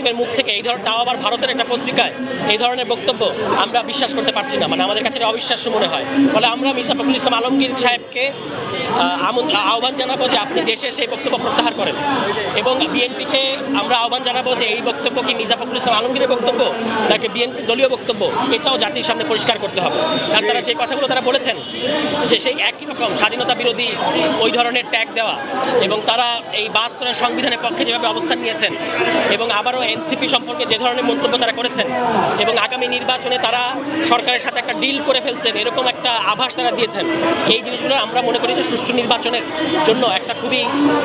সচিবের মুখ থেকে এই ধরনের তাও আবার ভারতের একটা পত্রিকায় এই ধরনের বক্তব্য আমরা বিশ্বাস করতে পারছি না। মানে আমাদের কাছে অবিশ্বাস্য মনে হয়। ফলে আমরা মির্জা ফখরুল ইসলাম আলমগীর সাহেবকে আহ, আহ্বান জানাব যে আপনি দেশে সেই বক্তব্য প্রত্যাহার করেন। এবং বিএনপিকে আমরা আহ্বান জানাব যে এই বক্তব্য কি মির্জা ফখরুল ইসলাম আলমগীরের বক্তব্য নাকি বিএনপি দলীয় বক্তব্য এটাও জাতির সামনে পরিষ্কার করতে হবে। কারণ তারা যে কথাগুলো তারা বলেছেন যে সেই একই রকম স্বাধীনতা বিরোধী ওই ধরনের ট্যাগ দেওয়া এবং তারা এই বাহাত্তরের সংবিধানের পক্ষে যেভাবে অবস্থান নিয়েছেন এবং আবারও এনসিপি সম্পর্কে যে ধরনের মন্তব্য তারা করেছেন এবং আগামী নির্বাচনে তারা সরকারের সাথে একটা ডিল করে ফেলছেন, এরকম একটা আভাস তারা দিয়েছেন, এই জিনিসগুলো আমরা মনে করি যে সুষ্ঠু নির্বাচনের জন্য একটা খুবই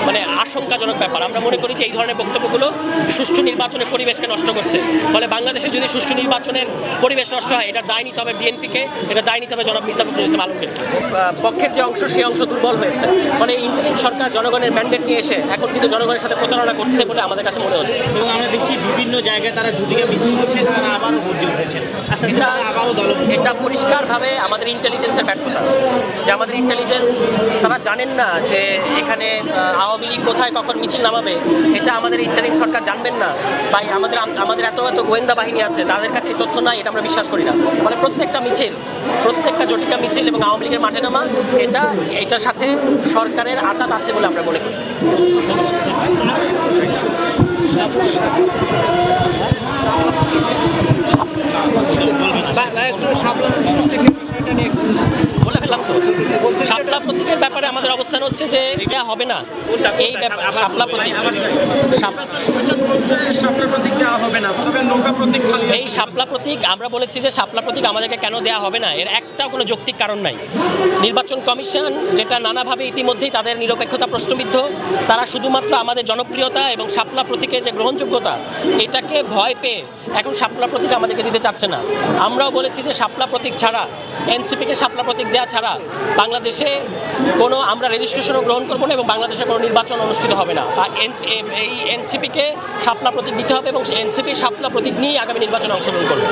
মানে আশঙ্কাজনক ব্যাপার। আমরা মনে করি যে এই ধরনের বক্তব্যগুলো সুষ্ঠু নির্বাচনের পরিবেশকে নষ্ট করছে। ফলে বাংলাদেশে যদি সুষ্ঠু নির্বাচনের পরিবেশ নষ্ট হয়, এটা দায় নিতে হবে বিএনপিকে, এটা দায় নিতে হবে জনাব ফখরুল ইসলাম আলমগীরকে। পক্ষের যে অংশ, সেই অংশ দুর্বল হয়েছে। ফলে ইন্টারিম সরকার জনগণের ম্যান্ডেট নিয়ে এসে এখন কিন্তু জনগণের সাথে প্রতারণা করছে বলে আমাদের কাছে মনে হচ্ছে। এবং আমরা দেখছি বিভিন্ন জায়গায় তারা ঝুটিকে মিছিল করছেন তারা আবারও গর্জে উঠেছেন। আস্তে এটা আবারও দল এটা পরিষ্কারভাবে আমাদের ইন্টেলিজেন্সের ব্যর্থতা। যে আমাদের ইন্টেলিজেন্স তারা জানেন না যে এখানে আওয়ামী লীগ কোথায় কখন মিছিল নামাবে। এটা আমাদের ইন্টারিম সরকার জানবেন না। বা আমাদের আমাদের এত এত গোয়েন্দা বাহিনী আছে তাদের কাছে এই তথ্য নাই এটা আমরা বিশ্বাস করি না। ফলে প্রত্যেকটা মিছিল প্রত্যেকটা জটিকা মিছিল এবং আওয়ামী লীগের মাঠে নামা এটা এটার সাথে সরকারের আতাত আছে বলে আমরা মনে করি। ব্যাপারে আমাদের অবস্থান হচ্ছে যে এটা হবে না। এই ব্যাপার শাপলা প্রতীক শাপ- শাপলা প্রতীক হবে না। তবে নৌকা প্রতীক খালি এই শাপলা প্রতীক আমরা বলেছি যে শাপলা প্রতীক আমাদেরকে কেন দেয়া হবে না? এর একটাও কোনো যৌক্তিক কারণ নাই। নির্বাচন কমিশন যেটা নানাভাবে ইতিমধ্যেই তাদের নিরপেক্ষতা প্রশ্নবিদ্ধ তারা শুধুমাত্র আমাদের জনপ্রিয়তা এবং শাপলা প্রতীকের যে গ্রহণযোগ্যতা এটাকে ভয় পেয়ে এখন শাপলা প্রতীক আমাদেরকে দিতে চাচ্ছে না। আমরাও বলেছি যে শাপলা প্রতীক ছাড়া এনসিপিকে শাপলা প্রতীক দেওয়া ছাড়া বাংলাদেশে কোনো আমরা রেজিস্ট্রেশনও গ্রহণ করব না এবং বাংলাদেশে কোনো নির্বাচন অনুষ্ঠিত হবে না। আর এই এনসিপিকে শাপলা প্রতীক দিতে হবে এবং এনসিপির শাপলা প্রতীক নিয়েই আগামী নির্বাচনে অংশগ্রহণ করবে।